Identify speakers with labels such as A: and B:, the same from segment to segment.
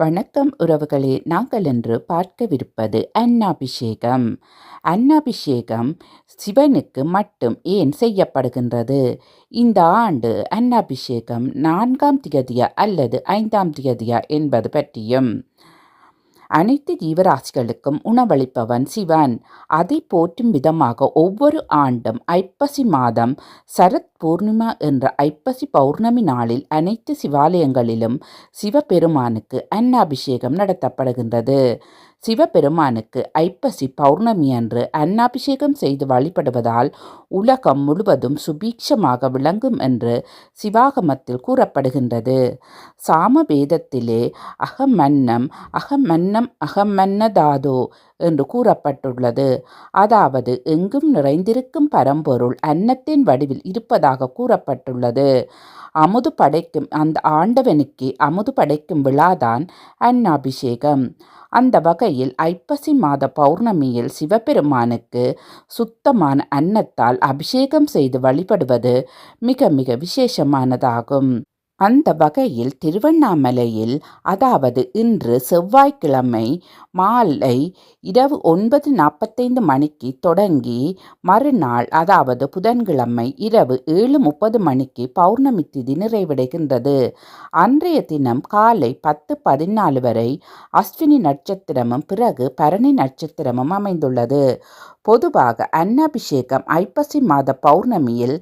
A: வணக்கம் உறவுகளே நாங்கள் இன்று பார்க்கவிருப்பது அன்னாபிஷேகம். அன்னாபிஷேகம் சிவனுக்கு மட்டும் ஏன் செய்யப்படுகின்றது? இந்த ஆண்டு அன்னாபிஷேகம் நான்காம் திகதியா அல்லது ஐந்தாம் திகதியா என்பது பற்றியும் அனைத்து ஜீவராசிகளுக்கும் உணவளிப்பவன் சிவன். அதை போற்றும் விதமாக ஒவ்வொரு ஆண்டும் ஐப்பசி மாதம் சரத் பூர்ணிமா என்ற ஐப்பசி பௌர்ணமி நாளில் அனைத்து சிவாலயங்களிலும் சிவபெருமானுக்கு அன்னாபிஷேகம் நடத்தப்படுகின்றது. சிவபெருமானுக்கு ஐப்பசி பௌர்ணமி அன்று அன்னாபிஷேகம் செய்து வழிபடுவதால் உலகம் முழுவதும் சுபீட்சமாக விளங்கும் என்று சிவாகமத்தில் கூறப்படுகின்றது. சாமவேதத்திலே அகமன்னம் அகமன்னம் அகமன்னதாதோ என்று கூறப்பட்டுள்ளது. அதாவது எங்கும் நிறைந்திருக்கும் பரம்பொருள் அன்னத்தின் வடிவில் இருப்பதாக கூறப்பட்டுள்ளது. அமுது படைக்கும் அந்த ஆண்டவனுக்கு அமுது படைக்கும் விழாதான் அன்னாபிஷேகம். அந்த வகையில் ஐப்பசி மாத பௌர்ணமியில் சிவபெருமானுக்கு சுத்தமான அன்னத்தால் அபிஷேகம் செய்து வழிபடுவது மிக மிக விசேஷமானதாகும். அந்த வகையில் திருவண்ணாமலையில் அதாவது இன்று செவ்வாய்க்கிழமை மாலை இரவு ஒன்பது நாற்பத்தைந்து மணிக்கு தொடங்கி மறுநாள் அதாவது புதன்கிழமை இரவு ஏழு முப்பது மணிக்கு பௌர்ணமி திதி நிறைவடைகின்றது. அன்றைய தினம் காலை பத்து பதினாலு வரை அஸ்வினி நட்சத்திரமும் பிறகு பரணி நட்சத்திரமும் அமைந்துள்ளது. பொதுவாக அன்னாபிஷேகம் ஐப்பசி மாத பௌர்ணமியில்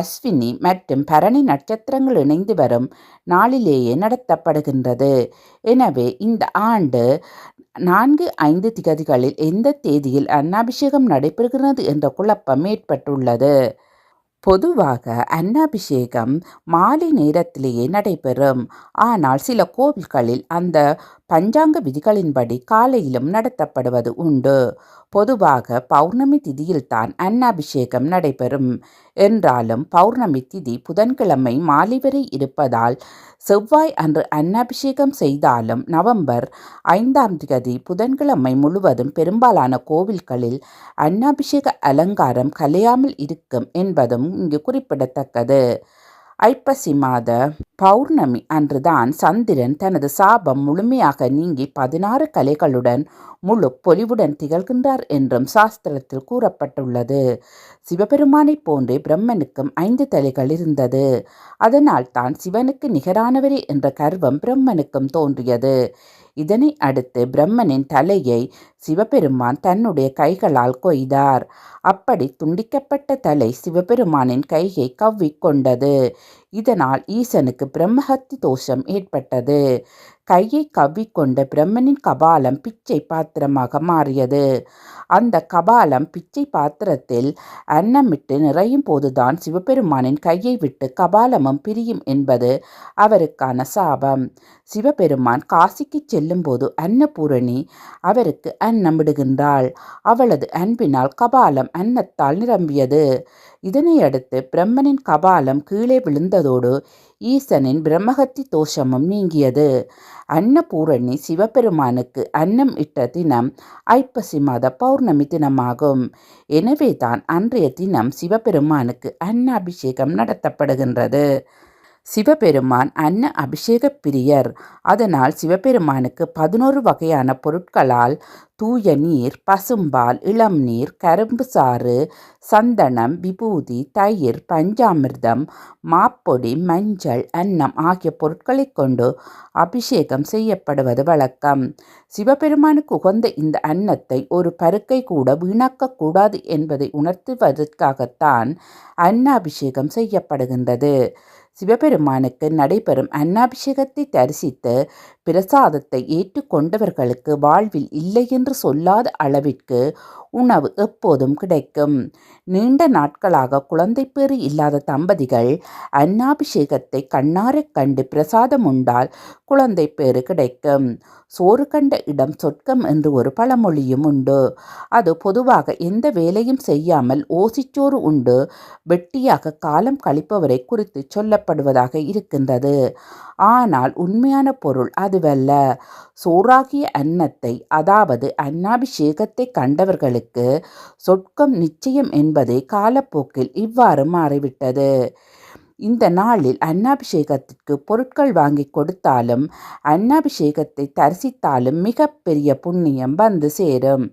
A: அஸ்வினி மற்றும் பரணி நட்சத்திரங்கள் இணைந்து வரும் நாளிலேயே நடத்தப்படுகின்றது. எனவே இந்த ஆண்டு நான்கு ஐந்து திகதிகளில் எந்த தேதியில் அன்னாபிஷேகம் நடைபெறுகிறது என்ற குழப்பம் ஏற்பட்டுள்ளது. பொதுவாக அன்னாபிஷேகம் மாலை நேரத்திலேயே நடைபெறும். ஆனால் சில கோவில்களில் அந்த பஞ்சாங்க விதிகளின்படி காலையிலும் நடத்தப்படுவது உண்டு. பொதுவாக பௌர்ணமி திதியில்தான் அன்னாபிஷேகம் நடைபெறும். என்றாலும் பௌர்ணமி திதி புதன்கிழமை மாலை வரை இருப்பதால் செவ்வாய் அன்று அன்னாபிஷேகம் செய்தாலும் நவம்பர் ஐந்தாம் திகதி புதன்கிழமை முழுவதும் பெரும்பாலான கோவில்களில் அன்னாபிஷேக அலங்காரம் கலையாமல் இருக்கும் என்பதும் இங்கு குறிப்பிடத்தக்கது. ஐப்பசி மாத பௌர்ணமி அன்றுதான் சந்திரன் தனது சாபம் முழுமையாக நீங்கி பதினாறு கலைகளுடன் முழு பொலிவுடன் திகழ்கின்றார் என்றும் சாஸ்திரத்தில் கூறப்பட்டுள்ளது. சிவபெருமானைப் போன்றே பிரம்மனுக்கும் ஐந்து தலைகள் இருந்தது. அதனால் தான் சிவனுக்கு நிகரானவரே என்ற கர்வம் பிரம்மனுக்கும் தோன்றியது. இதனை அடுத்து பிரம்மனின் தலையை சிவபெருமான் தன்னுடைய கைகளால் கொய்தார். அப்படி துண்டிக்கப்பட்ட தலை சிவபெருமானின் கையை கவ்விக்கொண்டது. இதனால் ஈசனுக்கு பிரம்மஹத்தி தோஷம் ஏற்பட்டது. கையை கவ்விக்கொண்ட பிரம்மனின் கபாலம் பிச்சை பாத்திரமாக மாறியது. அந்த கபாலம் பிச்சை பாத்திரத்தில் அன்னமிட்டு நிறையும் போதுதான் சிவபெருமானின் கையை விட்டு கபாலமும் பிரியும் என்பது அவருக்கான சாபம். சிவபெருமான் காசிக்கு செல்லும்போது அன்னபூரணி அவருக்கு அன்னமிடுகின்றாள். அவளது அன்பினால் கபாலம் அன்னத்தால் நிரம்பியது. இதனையடுத்து பிரம்மனின் கபாலம் கீழே விழுந்ததோடு ஈசனின் பிரம்மகத்தி தோஷமும் நீங்கியது. அன்னபூரணி சிவபெருமானுக்கு அன்னம் இட்ட தினம் ஐப்பசி மாத பௌர்ணமி தினமாகும். எனவேதான் அன்றைய தினம் சிவபெருமானுக்கு அன்னாபிஷேகம் நடத்தப்படுகின்றது. சிவபெருமான் அன்ன அபிஷேக பிரியர். அதனால் சிவபெருமானுக்கு பதினோரு வகையான பொருட்களால் தூய நீர் பசும்பால் இளம் நீர் கரும்பு சாறு சந்தனம் விபூதி தயிர் பஞ்சாமிர்தம் மாப்பொடி மஞ்சள் அன்னம் ஆகிய பொருட்களை கொண்டு அபிஷேகம் செய்யப்படுவது வழக்கம். சிவபெருமானுக்கு உகந்த இந்த அன்னத்தை ஒரு பருக்கை கூட வீணாக்கக்கூடாது என்பதை உணர்த்துவதற்காகத்தான் அன்ன அபிஷேகம் செய்யப்படுகின்றது. சிவபெருமானுக்கு நடைபெறும் அன்னாபிஷேகத்தை தரிசித்து பிரசாதத்தை ஏற்றுக்கொண்டவர்களுக்கு வாழ்வில் இல்லை என்று சொல்லாத அளவிற்கு உணவு எப்போதும் கிடைக்கும். நீண்ட நாட்களாக குழந்தை பேறு இல்லாத தம்பதிகள் அன்னாபிஷேகத்தை கண்ணாரக் கண்டு பிரசாதம் உண்டால் குழந்தை பேறு கிடைக்கும். சோறு கண்ட இடம் சொர்க்கம் என்று ஒரு பழமொழியும் உண்டு. அது பொதுவாக எந்த வேலையும் செய்யாமல் ஓசிச்சோறு உண்டு. வெட்டியாக காலம் கழிப்பவரை குறித்து செய்யப்படுவதாக இருக்கின்றது. ஆனால் உண்மையான பொருள் அதுவல்ல. சோறாகிய அன்னத்தை அதாவது அன்னாபிஷேகத்தை கண்டவர்களுக்கு சொர்க்கம் நிச்சயம் என்பதே காலப்போக்கில் இவ்வாறு மாறிவிட்டது. இந்த நாளில் அன்னாபிஷேகத்திற்கு பொருட்கள் வாங்கி கொடுத்தாலும் அன்னாபிஷேகத்தை தரிசித்தாலும் மிகப்பெரிய புண்ணியம் வந்து சேரும்.